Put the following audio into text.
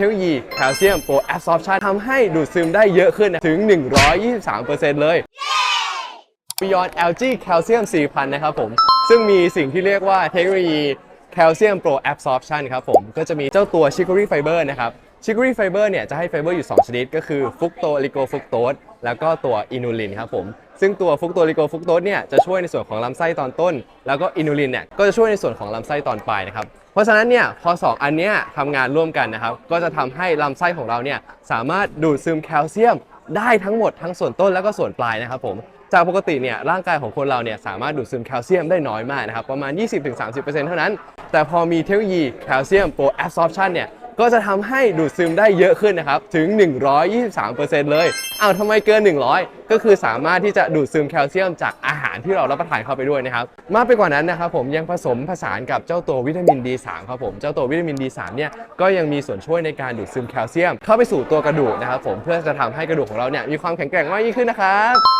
ทคโนโลยีแคลเซียมโปรแอบซอร์ปชันทำให้ดูดซึมได้เยอะขึ้นนะถึง 123%เลย Beyond LG Calcium 4000 นะครับผม ซึ่งมีสิ่งที่เรียกว่าเทคโนโลยี Calcium Pro Absorption ครับผม ก็จะมีเจ้าตัว Chicory Fiber นะครับ Chicory Fiber เนี่ยจะให้ไฟเบอร์อยู่ 2 ชนิด ก็คือฟุกโตลิโกฟุกโตส แล้วก็ตัวอินูลินครับผม ซึ่งตัวฟุกโตลิโกฟุกโตสเนี่ยจะช่วยในส่วนของลำไส้ตอนต้น แล้วก็อินูลินเนี่ยก็จะช่วยในส่วนของลำไส้ตอนปลายนะครับ เพราะฉะนั้นเนี่ยพอ2อันเนี้ยทำงานร่วมกันนะครับ ก็จะทำให้ลำไส้ของเราเนี่ยสามารถดูดซึมแคลเซียม ได้ทั้งหมดทั้งส่วนต้นแล้วก็ส่วนปลายนะครับผมจากปกติเนี่ยร่างกายของคนเราเนี่ยสามารถดูดซึมแคลเซียมได้น้อยมากนะครับประมาณ 20-30%เท่านั้น แต่พอมีเทคโนโลยีแคลเซียมโปรแอบซอร์ชันเนี่ย ก็จะทำให้ดูดซึมได้เยอะขึ้นนะครับ ถึง 123%เลย เอ้าวทำไมเกิน 100 ก็คือสามารถที่จะดูดซึมแคลเซียมจากอาหารที่เรารับประทานเข้าไปด้วยนะครับ มากไปกว่านั้นนะครับผมยังผสมผสานกับเจ้าตัววิตามิน D3 ครับผม เจ้าตัววิตามิน D3 เนี่ยก็ยังมีส่วนช่วยในการดูดซึมแคลเซียม เข้าไปสู่ตัวกระดูกนะครับผมเพื่อจะทำให้กระดูกของเราเนี่ยมีความแข็งแกร่งมากยิ่งขึ้นนะครับ